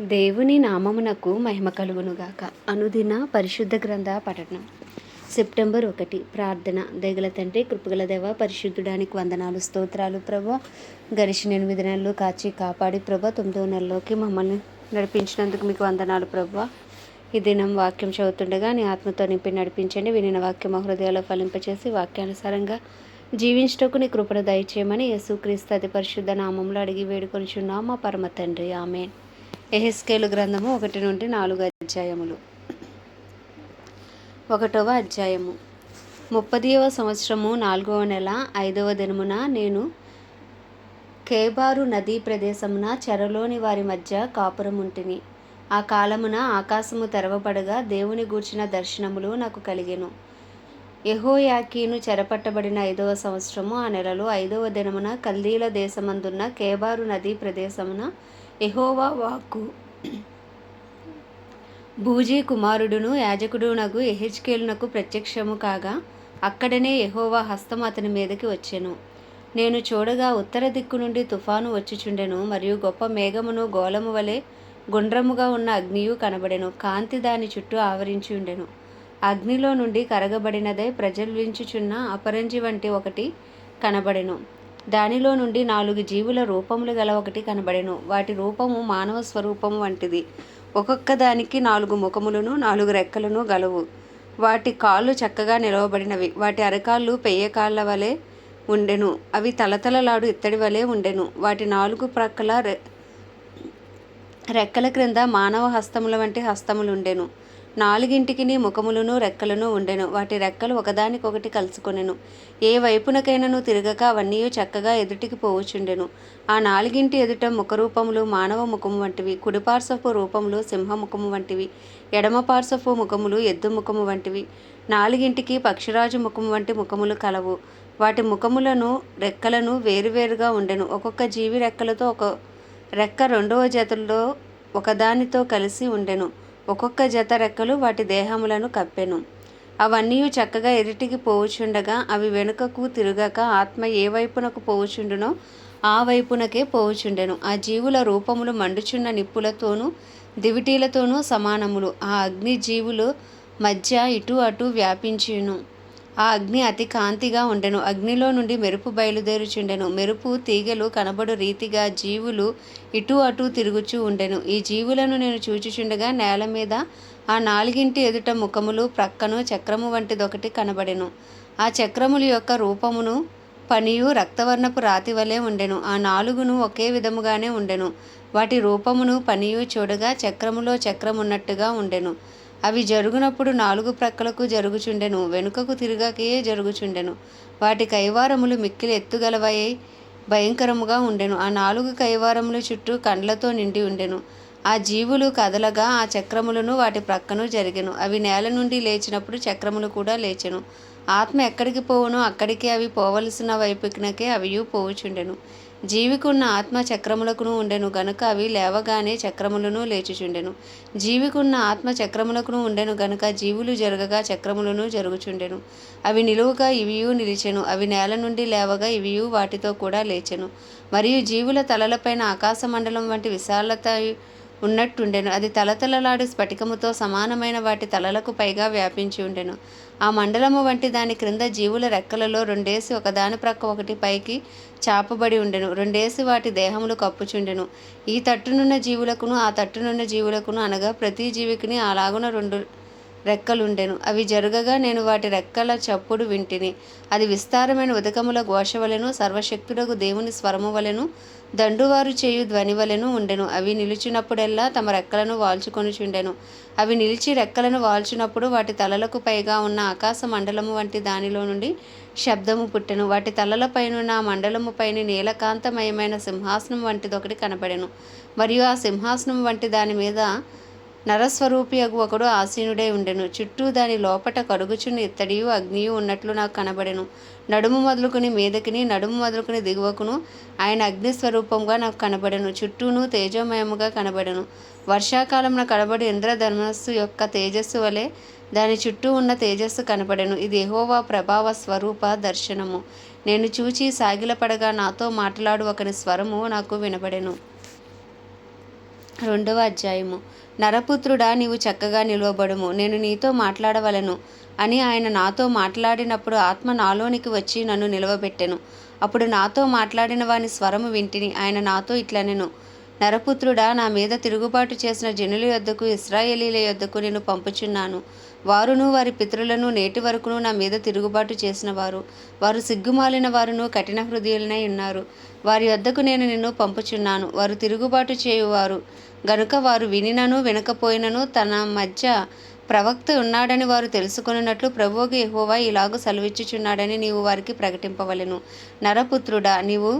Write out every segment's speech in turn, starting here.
దేవుని నామమునకు మహిమ కలుగునుగాక. అనుదిన పరిశుద్ధ గ్రంథ పఠనం. సెప్టెంబర్ ఒకటి ప్రార్థన. దగల తండ్రి కృపగల దేవ పరిశుద్ధుడానికి వందనాలు స్తోత్రాలు ప్రభా. గడిచిన ఎనిమిది నెలలు కాచి కాపాడి ప్రభా. తొమ్మిదో నెలలోకి మమ్మల్ని నడిపించినందుకు మీకు వందనాలు ప్రభా. ఈ దినం వాక్యం చదువుతుండగా నీ ఆత్మతో నింపి నడిపించండి. వినిన వాక్యం హృదయాల్లో ఫలింపచేసి వాక్యానుసారంగా జీవించటకు నీ కృపను దయచేయమని యేసుక్రీస్తు అతి పరిశుద్ధ నామంలో అడిగి వేడుకొనిచున్నాం. మా పరమ తండ్రి. ఆమె ఎహెస్కేలు గ్రంథము ఒకటి నుండి నాలుగు అధ్యాయములు. ఒకటవ అధ్యాయము. ముప్పదివ సంవత్సరము నాలుగవ నెల ఐదవ దినమున నేను కేబారు నదీ ప్రదేశమున చెరలోని వారి మధ్య కాపురం ఉంటిని ఆ కాలమున ఆకాశము తెరవబడగా దేవుని గూర్చిన దర్శనములు నాకు కలిగెను. యెహోయాకీను చెరపట్టబడిన ఐదవ సంవత్సరము ఆ నెలలో ఐదవ దినమున కల్దీల దేశమందున్న కేబారు నదీ ప్రదేశమున ఎహోవా వాక్కు. బూజీ కుమారుడును యాజకుడునగు ఎహెచ్కేలునకు ప్రత్యక్షము కాగా అక్కడనే ఎహోవా హస్తం అతని మీదకి వచ్చెను. నేను చూడగా ఉత్తర దిక్కు నుండి తుఫాను వచ్చుచుండెను మరియు గొప్ప మేఘమును గోళము వలె గుండ్రముగా ఉన్న అగ్నియు కనబడెను. కాంతి దాని చుట్టూ ఆవరించి ఉండెను అగ్నిలో నుండి కరగబడినదై ప్రజ్వలించుచున్న అపరంజి వంటి ఒకటి కనబడెను. దానిలో నుండి నాలుగు జీవుల రూపములు గల ఒకటి కనబడెను. వాటి రూపము మానవ స్వరూపము వంటిది. ఒక్కొక్క దానికి నాలుగు ముఖములను నాలుగు రెక్కలను గలవు. వాటి కాళ్ళు చక్కగా నిలవబడినవి. వాటి అరకాళ్ళు పెయ్య కాళ్ళ వలె ఉండెను. అవి తలతలలాడు ఇత్తడి వలె ఉండెను. వాటి నాలుగు ప్రక్కల రె రెక్కల క్రింద మానవ హస్తముల వంటి హస్తములుండెను. నాలుగింటికి ముఖములను రెక్కలను ఉండెను. వాటి రెక్కలు ఒకదానికొకటి కలుసుకొనెను. ఏ వైపునకైనను తిరగక అవన్నీ చక్కగా ఎదుటికి పోవుచుండెను. ఆ నాలుగింటి ఎదుట ముఖరూపములు మానవ ముఖము వంటివి కుడిపార్శ్వపు రూపములు సింహముఖము వంటివి ఎడమ పార్శ్వపు ముఖములు ఎద్దు ముఖము వంటివి. నాలుగింటికి పక్షిరాజు ముఖము వంటి ముఖములు కలవు. వాటి ముఖములను రెక్కలను వేరువేరుగా ఉండెను. ఒక్కొక్క జీవి రెక్కలతో ఒక రెక్క రెండవ జతలో ఒకదానితో కలిసి ఉండెను. ఒక్కొక్క జత రెక్కలు వాటి దేహములను కప్పెను. అవన్నీ చక్కగా ఎరిటికి పోవుచుండగా అవి వెనుకకు తిరగక ఆత్మ ఏ వైపునకు పోవుచుండునో ఆ వైపునకే పోవుచుండెను. ఆ జీవుల రూపములు మండుచున్న నిప్పులతోనూ దివిటీలతోనూ సమానములు. ఆ అగ్ని జీవులు మధ్య ఇటు అటు వ్యాపించును. ఆ అగ్ని అతి కాంతిగా ఉండెను. అగ్నిలో నుండి మెరుపు బయలుదేరుచుండెను. మెరుపు తీగలు కనబడు రీతిగా జీవులు ఇటు అటు తిరుగుచూ ఉండెను. ఈ జీవులను నేను చూచుచుండగా నేల మీద ఆ నాలుగింటి ఎదుట ముఖములు ప్రక్కను చక్రము వంటిదొకటి కనబడెను. ఆ చక్రముల యొక్క రూపమును పనియు రక్తవర్ణపు రాతి వలె ఉండెను. ఆ నాలుగును ఒకే విధముగానే ఉండెను. వాటి రూపమును పనియు చూడగా చక్రములో చక్రమున్నట్టుగా ఉండెను. అవి జరుగునప్పుడు నాలుగు ప్రక్కలకు జరుగుచుండెను వెనుకకు తిరగకే జరుగుచుండెను. వాటి కైవారములు మిక్కిలి ఎత్తుగలవై భయంకరముగా ఉండెను. ఆ నాలుగు కైవారముల చుట్టూ కండ్లతో నిండి ఉండెను. ఆ జీవులు కదలగా ఆ చక్రములను వాటి ప్రక్కను జరిగెను. అవి నేల నుండి లేచినప్పుడు చక్రములు కూడా లేచెను. ఆత్మ ఎక్కడికి పోవునో అక్కడికి అవి పోవలసిన వైపునకే అవి పోవుచుండెను. జీవికున్న ఆత్మ చక్రములకును ఉండెను గనుక అవి లేవగానే చక్రములను లేచుచుండెను. జీవికున్న ఆత్మ చక్రములకును ఉండెను గనుక జీవులు జరగగా చక్రములను జరుగుచుండెను. అవి నిలువుగా ఇవియు నిలిచెను. అవి నేల నుండి లేవగా ఇవియు వాటితో కూడా లేచెను. మరియు జీవుల తలలపైన ఆకాశ మండలం వంటి విశాలత ఉన్నట్టుండెను. అది తలతలలాడు స్ఫటికముతో సమానమైన వాటి తలలకు పైగా వ్యాపించి ఉండెను. ఆ మండలము వంటి దాని క్రింద జీవుల రెక్కలలో రెండేసి ఒకదాని ప్రక్క ఒకటి పైకి చాపబడి ఉండెను. రెండేసి వాటి దేహములు కప్పుచుండెను. ఈ తట్టునున్న జీవులకును ఆ తట్టునున్న జీవులకును అనగా ప్రతి జీవికిని అలాగున రెండు రెక్కలుండెను. అవి జరగగా నేను వాటి రెక్కల చప్పుడు వింటిని. అది విస్తారమైన ఉదకముల ఘోష వలెను సర్వశక్తుడకు దేవుని స్వరము వలెను దండువారు చేయు ధ్వని వలెను ఉండెను. అవి నిలిచినప్పుడెల్లా తమ రెక్కలను వాల్చుకొనుచుండెను. అవి నిలిచి రెక్కలను వాల్చినప్పుడు వాటి తలలకు పైగా ఉన్న ఆకాశ మండలము వంటి దానిలో నుండి శబ్దము పుట్టెను. వాటి తలలపైనున్న మండలము పైన నీలకాంతమయమైన సింహాసనం వంటిదొకటి కనబడెను మరియు ఆ సింహాసనం వంటి దాని మీద నరస్వరూపియగు ఒకడు ఆసీనుడై ఉండెను. చుట్టూ దాని లోపట కడుగుచున్న ఇత్తడియు అగ్నియు ఉన్నట్లు నాకు కనబడెను. నడుము మొదలుకుని మీదకిని నడుము మొదలుకుని దిగువకును ఆయన అగ్నిస్వరూపంగా నాకు కనబడెను. చుట్టూను తేజోమయముగా కనబడెను. వర్షాకాలంలో కనబడి ఇంద్రధర్మస్సు యొక్క తేజస్సు వలె దాని చుట్టూ ఉన్న తేజస్సు కనపడెను ఇది ఎహోవా ప్రభావ స్వరూప దర్శనము. నేను చూచి సాగిలపడగా నాతో మాట్లాడు ఒకని స్వరము నాకు వినబడెను. రెండవ అధ్యాయము. నరపుత్రుడా నీవు చక్కగా నిలువబడుము. నేను నీతో మాట్లాడవలను అని ఆయన నాతో మాట్లాడినప్పుడు ఆత్మ నాలోనికి వచ్చి నన్ను నిలవబెట్టెను. అప్పుడు నాతో మాట్లాడిన వాని స్వరము వింటిని. ఆయన నాతో ఇట్లనెను నరపుత్రుడా నా మీద తిరుగుబాటు చేసిన జనుల యొద్దకు ఇస్రాయేలీల యొద్దకు నేను పంపుచున్నాను. వారును వారి పితరులను నేటి వరకును నా మీద తిరుగుబాటు చేసిన వారు వారు సిగ్గుమాలిన వారును కఠిన హృదయులనై ఉన్నారు. వారి యొద్దకు నేను నిన్ను పంపుచున్నాను. వారు తిరుగుబాటు చేయువారు గనుక వారు వినినను వినకపోయినను తన మధ్య ప్రవక్త ఉన్నాడని వారు తెలుసుకున్నట్లు ప్రభువుకి ఎహోవా ఇలాగూ సెలవిచ్చుచున్నాడని నీవు వారికి ప్రకటింపవలను. నరపుత్రుడా నీవు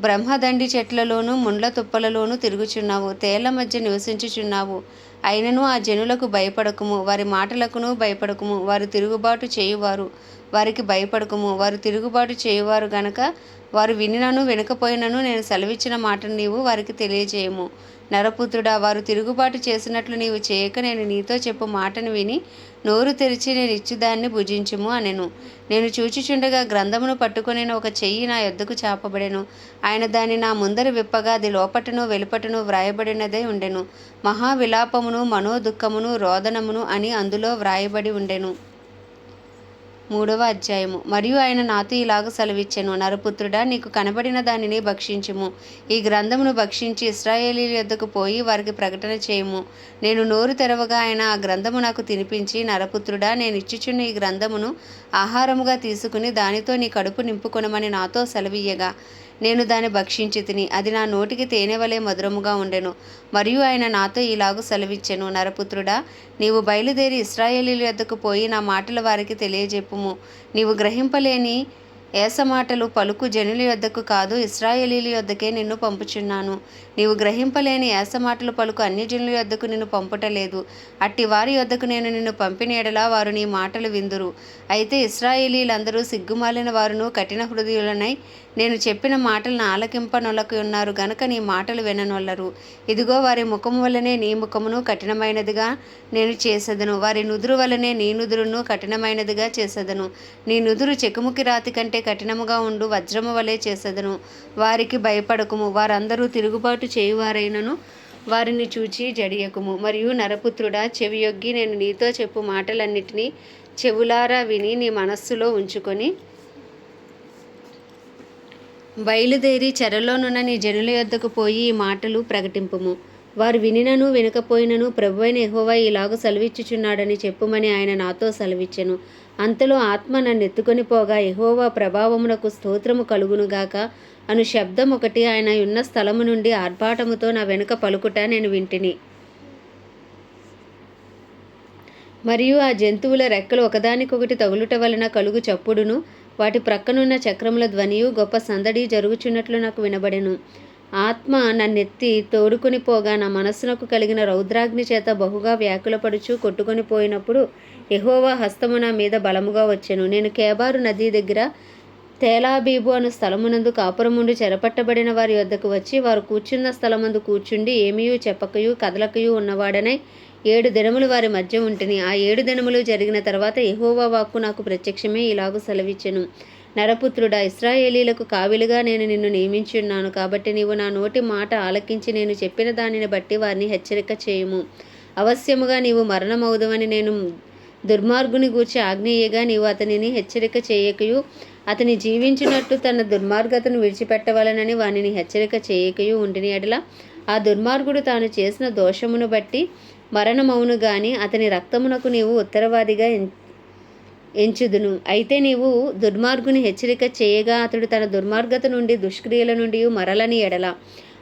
బ్రహ్మదండి చెట్లలోను ముండ్ల తుప్పలలోను తిరుగుచున్నావు తేళ్ళ మధ్య నివసించుచున్నావు. అయినను ఆ జనులకు భయపడకుము వారి మాటలకును భయపడకుము వారు తిరుగుబాటు చేయువారు వారికి భయపడకుము వారు తిరుగుబాటు చేయువారు గనక వారు వినినను వినకపోయినను నేను సెలవిచ్చిన మాటను నీవు వారికి తెలియజేయము. నరపుత్రుడా వారు తిరుగుబాటు చేసినట్లు నీవు చేయక నేను నీతో చెప్పు మాటను విని నోరు తెరిచి నేను ఇచ్చుదాన్ని భుజించుము అనెను. నేను చూచిచుండగా గ్రంథమును పట్టుకొని ఒక చెయ్యి నా యొద్దకు చాపబడెను. ఆయన దాన్ని నా ముందర విప్పగా అది లోపటను వెలుపటను వ్రాయబడినదే ఉండెను. మహా విలాపమును మనోదుఖమును రోదనమును అని అందులో వ్రాయబడి ఉండెను. మూడవ అధ్యాయము. మరియు ఆయన నాతో ఇలాగ సెలవిచ్చెను నరపుత్రుడా నీకు కనబడిన దానిని భక్షించుము. ఈ గ్రంథమును భక్షించి ఇస్రాయేలీల యొద్దకు పోయి వారికి ప్రకటన చేయము. నేను నోరు తెరవగా ఆయన ఆ గ్రంథము నాకు తినిపించి నరపుత్రుడా నేను ఇచ్చుచున్న ఈ గ్రంథమును ఆహారముగా తీసుకుని దానితో నీ కడుపు నింపుకొనమని నాతో సెలవీయగా నేను దాన్ని భక్షించి తిని అది నా నోటికి తేనె వలె మధురముగా ఉండెను. మరియు ఆయన నాతో ఇలాగూ సెలవిచ్చెను. నరపుత్రుడా నీవు బయలుదేరి ఇస్రాయేలీల యొద్దకు పోయి నా మాటలు వారికి తెలియజెప్పుము. నీవు గ్రహింపలేని ఏసమాటలు పలుకు జనుల యొద్దకు కాదు ఇస్రాయేలీల యొద్దకే నిన్ను పంపుచున్నాను. నీవు గ్రహింపలేని ఏసమాటలు పలుకు అన్ని జనుల యొద్దకు నిన్ను పంపుటలేదు. అట్టి వారి యొద్దకు నేను నిన్ను పంపినేడలా వారు నీ మాటలు విందురు. అయితే ఇస్రాయేలీలందరూ సిగ్గుమాలిన వారును కఠిన హృదయులనై నేను చెప్పిన మాటలను ఆలకింపనొలకి ఉన్నారు గనక నీ మాటలు విననొల్లరు. ఇదిగో వారి ముఖము వలనే నీ ముఖమును కఠినమైనదిగా నేను చేసేదను. వారి నుదురు వలనే నీ నుదురును కఠినమైనదిగా చేసేదను. నీ నుదురు చెకుముకి రాతి కంటే కఠినముగా ఉండు వజ్రము వలె చేసేదను. వారికి భయపడకుము. వారందరూ తిరుగుబాటు చేయువారైనను వారిని చూచి జడియకుము. మరియు నరపుత్రుడా చెవియొగ్గి నేను నీతో చెప్పు మాటలన్నిటినీ చెవులారా విని నీ మనస్సులో ఉంచుకొని బయలుదేరి చెరలోనున్న నీ జనుల యొద్దకు పోయి ఈ మాటలు ప్రకటింపుము. వారు వినినను వినకపోయినను ప్రభబోయైన ఎహోవా ఇలాగ సెలవిచ్చుచున్నాడని చెప్పుమని ఆయన నాతో సెలవిచ్చెను. అంతలో ఆత్మ నన్ను ఎత్తుకొని పోగా ఎహోవా ప్రభావమునకు స్తోత్రము కలుగునుగాక అను శబ్దం ఒకటి ఆయన ఉన్న స్థలము నుండి ఆర్భాటముతో నా వెనుక పలుకుట నేను వింటిని. మరియు ఆ జంతువుల రెక్కలు ఒకదానికొకటి తగులుట వలన కలుగు చప్పుడును వాటి ప్రక్కనున్న చక్రముల ధ్వనియు గొప్ప సందడి జరుగుచున్నట్లు నాకు వినబడెను. ఆత్మ నన్నెత్తి తోడుకొని పోగా నా మనస్సునకు కలిగిన రౌద్రాగ్ని చేత బహుగా వ్యాకులపడుచు కొట్టుకొని పోయినప్పుడు ఎహోవా హస్తము నా మీద బలముగా వచ్చెను. నేను కేబారు నదీ దగ్గర తేలాబీబు అను స్థలమునందు కాపురముండి చెరపట్టబడిన వారి వద్దకు వచ్చి వారు కూర్చున్న స్థలమందు కూర్చుండి ఏమీయూ చెప్పకయు కదలకయు ఉన్నవాడనై ఏడు దినములు వారి మధ్య ఉంటిని. ఆ ఏడు దినములు జరిగిన తర్వాత యహోవా వాక్కు నాకు ప్రత్యక్షమే ఇలాగ సెలవిచ్చెను. నరపుత్రుడా ఇస్రాయేలీలకు కావిలుగా నేను నిన్ను నియమించున్నాను కాబట్టి నీవు నా నోటి మాట ఆలకించి నేను చెప్పిన దానిని బట్టి వారిని హెచ్చరిక చేయుము. అవశ్యముగా నీవు మరణమవుదవని నేను దుర్మార్గుని గూర్చి ఆగ్నేయగా నీవు అతనిని హెచ్చరిక చేయకయు. అతని జీవించినట్టు తన దుర్మార్గతను విడిచిపెట్టవలనని వానిని హెచ్చరిక చేయకయు ఉండిని ఎడల. ఆ దుర్మార్గుడు తాను చేసిన దోషమును బట్టి మరణమవును గాని అతని రక్తమునకు నీవు ఉత్తరవాదిగా ఎం- ఎంచుదును. అయితే నీవు దుర్మార్గుని హెచ్చరిక చేయగా అతడు తన దుర్మార్గత నుండి దుష్క్రియల నుండి మరలని ఎడల.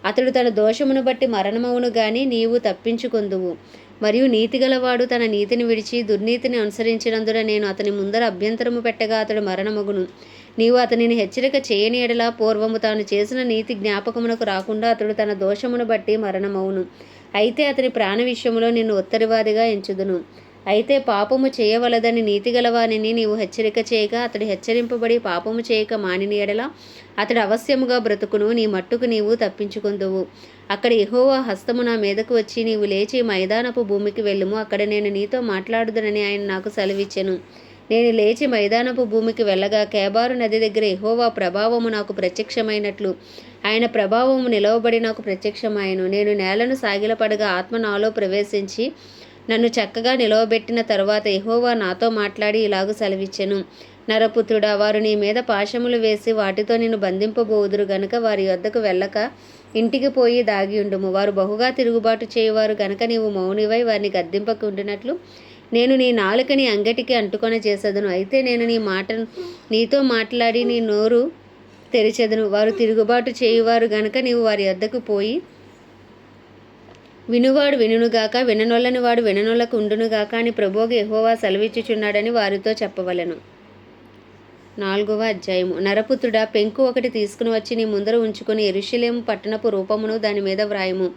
అతడు తన దోషమును బట్టి మరణమవును గాని నీవు తప్పించుకొందువు. మరియు నీతిగలవాడు తన నీతిని విడిచి దుర్నీతిని అనుసరించినందున నేను అతని ముందర అభ్యంతరము పెట్టగా అతడు మరణమగును. నీవు అతనిని హెచ్చరిక చేయని ఎడల పూర్వము తాను చేసిన నీతి జ్ఞాపకమునకు రాకుండా అతడు తన దోషమును బట్టి మరణమవును. అయితే అతని ప్రాణ విషయంలో నిన్ను ఉత్తరివాదిగా ఎంచుదును. అయితే పాపము చేయవలదని నీతిగలవానిని నీవు హెచ్చరిక చేయగా అతడు హెచ్చరింపబడి పాపము చేయక మానిని ఎడల అతడు అవశ్యముగా బ్రతుకును నీ మట్టుకు నీవు తప్పించుకుందువు. అక్కడ ఎహోవా హస్తము నా మీదకు వచ్చి నీవు లేచి మైదానపు భూమికి వెళ్ళుము అక్కడ నేను నీతో మాట్లాడుదనని ఆయన నాకు సెలవిచ్చెను. నేను లేచి మైదానపు భూమికి వెళ్ళగా కేబారు నది దగ్గర ఎహోవా ప్రభావము నాకు ప్రత్యక్షమైనట్లు. ఆయన ప్రభావము నిలవబడి నాకు ప్రత్యక్షమాయను. నేను నేలను సాగిలపడగా ఆత్మ నాలో ప్రవేశించి నన్ను చక్కగా నిలవబెట్టిన తర్వాత ఎహోవా నాతో మాట్లాడి ఇలాగ సెలవిచ్చెను. నరపుత్రుడా వారు నీ మీద పాశములు వేసి వాటితో నిన్ను బంధింపబోదురు గనుక వారి వద్దకు వెళ్ళక ఇంటికి పోయి దాగి ఉండుము. వారు బహుగా తిరుగుబాటు చేయువారు గనక నీవు మౌనివై వారిని గద్దింపకు ఉండినట్లు నేను నీ నాలుకని అంగటికి అంటుకొన చేసేదను అయితే నేను నీ మాటను నీతో మాట్లాడి నీ నోరు తెరిచెదను. వారు తిరుగుబాటు చేయువారు గనుక నీవు వారి వద్దకు పోయి వినువాడు వినుగాక విననొల్లని వాడు విననొల్లకు ఉండునుగాక అని ప్రభువుగా ఎహోవా సెలవిచ్చుచున్నాడని వారితో చెప్పవలెను. నాలుగవ అధ్యాయము. నరపుత్రుడా పెంకు ఒకటి తీసుకుని వచ్చి నీ ముందర ఉంచుకొని ఎరుషలేము పట్టణపు రూపమును దాని మీద వ్రాయము.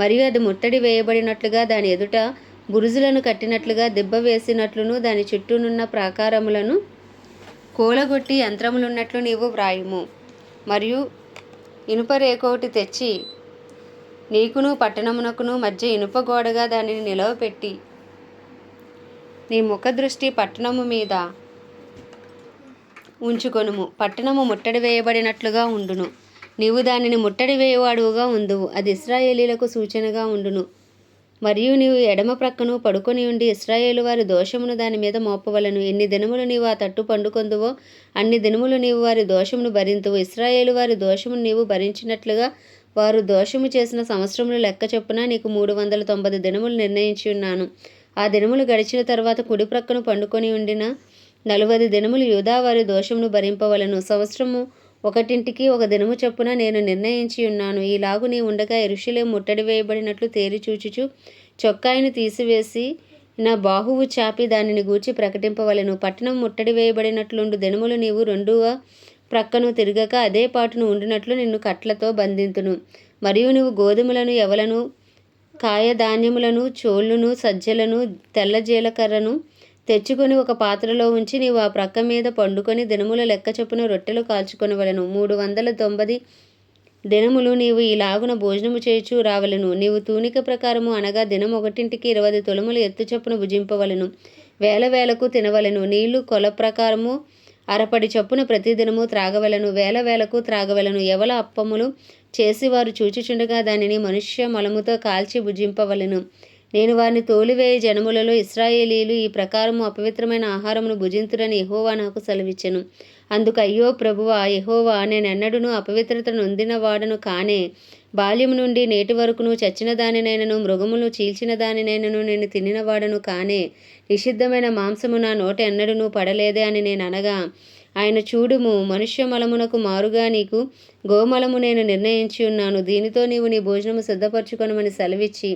మరియు అది ముట్టడి వేయబడినట్లుగా దాని ఎదుట బురుజులను కట్టినట్లుగా దెబ్బ వేసినట్లును దాని చుట్టూనున్న ప్రాకారములను కూలగొట్టి యంత్రములున్నట్లు నీవు వ్రాయుము. మరియు ఇనుప రేకోటి తెచ్చి నీకును పట్టణమునకును మధ్య ఇనుప గోడగా దానిని నిలవపెట్టి నీ ముఖ దృష్టి పట్టణము మీద ఉంచుకొనుము. పట్టణము ముట్టడి వేయబడినట్లుగా ఉండును. నీవు దానిని ముట్టడి వేయవాడుగా ఉందువు. అది ఇస్రాయేలీలకు సూచనగా ఉండును. మరియు నీవు ఎడమ ప్రక్కను పడుకొని ఉండి ఇస్రాయేలు వారి దోషమును దాని మీద మోపవలను. ఎన్ని దినములు నీవు ఆ తట్టు పండుకొందువో అన్ని దినములు నీవు వారి దోషమును భరింతువు. ఇస్రాయేలు వారి దోషమును నీవు భరించినట్లుగా వారు దోషము చేసిన సంవత్సరములు లెక్క చొప్పున నీకు మూడు వందల తొంభై దినములు నిర్ణయించి ఉన్నాను. ఆ దినములు గడిచిన తర్వాత కుడి ప్రక్కను పండుకొని ఉండిన నలువది దినములు యూదా వారి దోషమును భరింపవలను. సంవత్సరము ఒకటింటికి ఒక దినము చొప్పున నేను నిర్ణయించి ఉన్నాను. ఈలాగు నీ ఉండగా ఎరుషులే ముట్టడి వేయబడినట్లు తేరిచూచుచు చొక్కాయిని తీసివేసి నా బాహువు చాపి దానిని గూర్చి ప్రకటింపవలను. పట్టణం ముట్టడి వేయబడినట్లుండు దినములు నీవు రెండుగా ప్రక్కను తిరగక అదే పాటును ఉండినట్లు నిన్ను కట్లతో బంధింతును. మరియు నువ్వు గోధుమలను ఎవలను కాయధాన్యములను చోళ్ళును సజ్జలను తెల్ల జీలకర్రను తెచ్చుకొని ఒక పాత్రలో ఉంచి నీవు ఆ ప్రక్క మీద పండుకొని దినముల లెక్క చొప్పున రొట్టెలు కాల్చుకొనవలెను. మూడు వందల తొంభది దినములు నీవు ఇలాగున భోజనము చేయుచు రావలెను. నీవు తూనిక ప్రకారము అనగా దినం ఒకటింటికి ఇరవై తొలుములు ఎత్తు చొప్పున భుజింపవలెను. వేల వేలకు తినవలెను. నీళ్ళు కొల ప్రకారము అరపడి చొప్పున ప్రతిదినము త్రాగవలను. వేల వేలకు త్రాగవలను. ఎవల అప్పములు చేసి వారు చూచుచుండగా దానిని మనుష్య మలముతో కాల్చి భుజింపవలెను. నేను వారిని తోలివేయ జనములలో ఇస్రాయేలీలు ఈ ప్రకారము అపవిత్రమైన ఆహారమును భుజింతురని యహోవా నాకు సెలవిచ్చెను. అందుకు అయ్యో ప్రభువా యహోవా నేనెన్నడూను అపవిత్రత నొందిన వాడను కానే బాల్యము నుండి నేటి వరకును చచ్చిన దానినైనను మృగమును చీల్చిన దానినైనను నేను తినిన వాడను కానే నిషిద్ధమైన మాంసము నా నోట ఎన్నడూను పడలేదే అని నేను అనగా ఆయన చూడుము మనుష్య మలమునకు మారుగా నీకు గోమలము నేను నిర్ణయించి ఉన్నాను. దీనితో నీవు నీ భోజనము సిద్ధపరచుకొనమని సెలవిచ్చి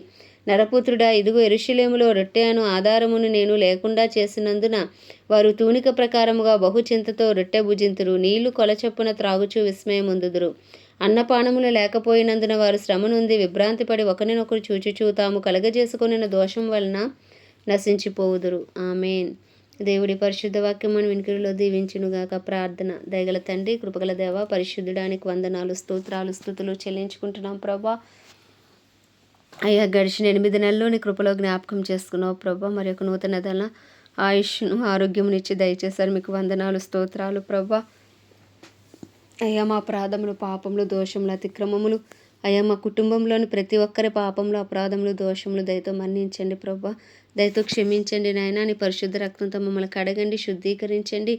నరపుత్రుడా ఇదిగో ఎరుషులేములో రొట్టెను ఆధారమును నేను లేకుండా చేసినందున వారు తూనిక ప్రకారముగా బహుచింతతో రొట్టె భుజింతురు. నీళ్ళు కొలచొప్పున త్రాగుచు విస్మయముందుదురు. అన్నపానములు లేకపోయినందున వారు శ్రమ నుండి విభ్రాంతి పడి ఒకరినొకరు చూచుచూ తాము కలగజేసుకొనిన దోషం వలన నశించిపోవుదురు. ఆమెన్. దేవుడి పరిశుద్ధ వాక్యం మన వినికిడిలో దీవించునుగాక. ప్రార్థన. దయగల తండ్రి కృపగల దేవ పరిశుద్ధుడానికి వందనాలు స్తోత్రాలు స్థుతులు చెల్లించుకుంటున్నాం ప్రభా. అయ్యా గడిచిన ఎనిమిది నెలలోని నీ కృపలో జ్ఞాపకం చేసుకున్నావు ప్రభా. మరి యొక్క నూతన నెల ఆయుష్ను ఆరోగ్యమునిచ్చి దయచేశారు. మీకు వందనాలు స్తోత్రాలు ప్రభా. అయ్యా మా అపరాధములు పాపములు దోషములు అతిక్రమములు అయ్యా మా కుటుంబంలోని ప్రతి ఒక్కరి పాపములు అపరాధములు దోషములు దయతో మన్నించండి ప్రభా. దయతో క్షమించండి నాయన నీ పరిశుద్ధ రక్తంతో మమ్మల్ని కడగండి శుద్ధీకరించండి.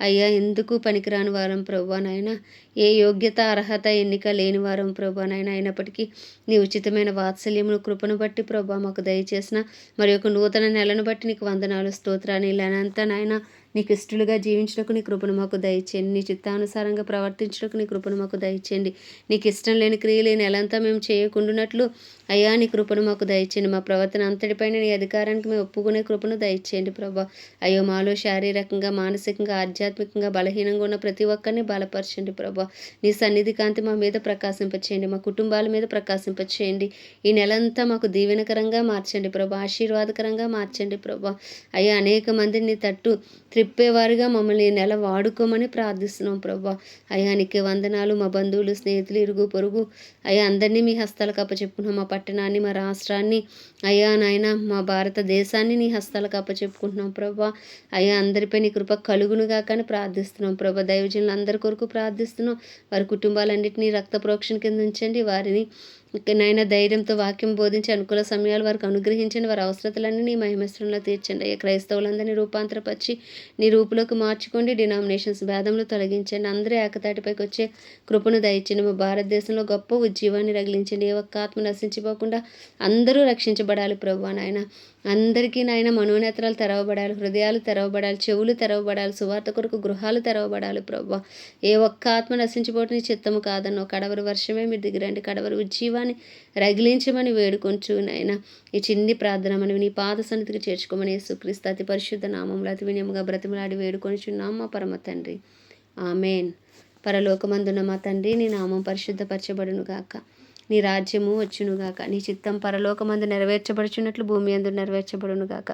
అయ్యా ఎందుకు పనికిరాని వారం ప్రభా నాయన? ఏ యోగ్యత అర్హత ఎన్నిక లేని వారం ప్రభా నాయన? అయినప్పటికీ నీ ఉచితమైన వాత్సల్యమును కృపను బట్టి ప్రభా మాకు దయచేసిన మరి ఒక నూతన నెలను బట్టి నీకు వందనాలు స్తోత్రాన్ని ఇలానంతా నాయన. నీకు ఇష్టలుగా జీవించడానికి నీ కృపను మాకు దయచేయండి. నీ చిత్తానుసారంగా ప్రవర్తించడానికి నీ కృపను మాకు దయచేయండి. నీకు ఇష్టం లేని క్రియలు నెలంతా మేము చేయకుండానట్లు అయ్యా నీ కృపను మాకు దయచేయండి. మా ప్రవర్తన అంతటిపైన నీ అధికారానికి మేము ఒప్పుకునే కృపను దయచేయండి ప్రభా. అయ్యో మాలో శారీరకంగా మానసికంగా ఆధ్యాత్మికంగా బలహీనంగా ఉన్న ప్రతి ఒక్కరిని బలపరచండి ప్రభా. నీ సన్నిధి కాంతి మా మీద ప్రకాశింపచేయండి. మా కుటుంబాల మీద ప్రకాశింపచేయండి. ఈ నెలంతా మాకు దీవెనకరంగా మార్చండి ప్రభా. ఆశీర్వాదకరంగా మార్చండి ప్రభా. అయ్యా అనేక మందిని తట్టు త్రి చెప్పేవారుగా మమ్మల్ని ఈ నెల వాడుకోమని ప్రార్థిస్తున్నాం ప్రభా. అయ్యా నీకే వందనాలు మా బంధువులు స్నేహితులు ఇరుగు పొరుగు. అయ్యా అందరినీ మీ హస్తాలకు అప్పచెప్పుకున్నాం మా పట్టణాన్ని మా రాష్ట్రాన్ని. అయ్యా నాయన మా భారతదేశాన్ని నీ హస్తాలకు అప్పచెప్పుకుంటున్నాం ప్రభా. అయ్యా అందరిపై నీ కృప కలుగునుగా కానీ ప్రార్థిస్తున్నాం ప్రభా. దైవజనులు అందరి కొరకు ప్రార్థిస్తున్నాం. వారి కుటుంబాలన్నింటినీ రక్త ప్రోక్షణ కింద ఉంచండి. వారిని నాయన ధైర్యంతో వాక్యం బోధించి అనుకూల సమయాలు వారికి అనుగ్రహించండి వారి అవసరతలన్నీ నీ మహిమస్త్రంలో తీర్చండి. అయ్యా క్రైస్తవులందరినీ రూపాంతరపరిచి నీ రూపులోకి మార్చుకోండి. డినామినేషన్స్ భేదంలో తొలగించండి. అందరూ ఏకతాటిపైకి వచ్చే కృపను దయచండి మా భారతదేశంలో గొప్ప ఉజ్జీవాన్ని రగిలించండి. ఏ ఒక్క ఆత్మ నశించిపోకుండా అందరూ రక్షించబడాలి ప్రభు నాయన. అందరికీ నాయన మనోనేత్రాలు తెరవబడాలి హృదయాలు తెరవబడాలి చెవులు తెరవబడాలి సువార్త కొరకు గృహాలు తెరవబడాలి ప్రభు. ఏ ఒక్క ఆత్మ నశించిపోవటం నీ చిత్తము కాదన్నో. కడవరి వర్షమే మీరు దిగిరండి కడవరి ఉజ్జీవాన్ని రగిలించమని వేడుకొంచు నాయన. ఈ చిన్ని ప్రార్థన మనం నీ పాద సన్నిధికి చేర్చుకోమని యేసుక్రీస్తు అతి పరిశుద్ధ నామంలో అతి వినియముగా బ్రతిమలాడి వేడుకొనిచున్నాం మా పరమ తండ్రి. ఆమెన్. పరలోకమందున్న మా తండ్రి నీ నామం పరిశుద్ధపరచబడును గాక నీ రాజ్యము వచ్చునుగాక నీ చిత్తం పరలోకమందు నెరవేర్చబడుచున్నట్లు భూమి అందు నెరవేర్చబడునుగాక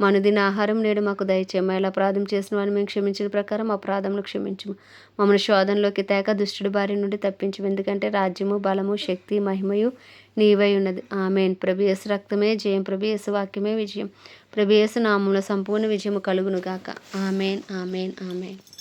మనుదిన ఆహారం నేడు మాకు దయచేయము. ఎలా అపరాధం చేసిన వారిని మేము క్షమించిన ప్రకారం అపరాధములు క్షమించము. మమ్మల్ని శోధనలోకి తేక దుష్టుడి బారి నుండి తప్పించము. ఎందుకంటే రాజ్యము బలము శక్తి మహిమయు నీవై ఉన్నది. ఆమెన్. ప్రభు రక్తమే జయం. ప్రభు వాక్యమే విజయం. ప్రభు నామంలో సంపూర్ణ విజయము కలుగునుగాక ఆమెన్. ఆమెన్. ఆమెన్.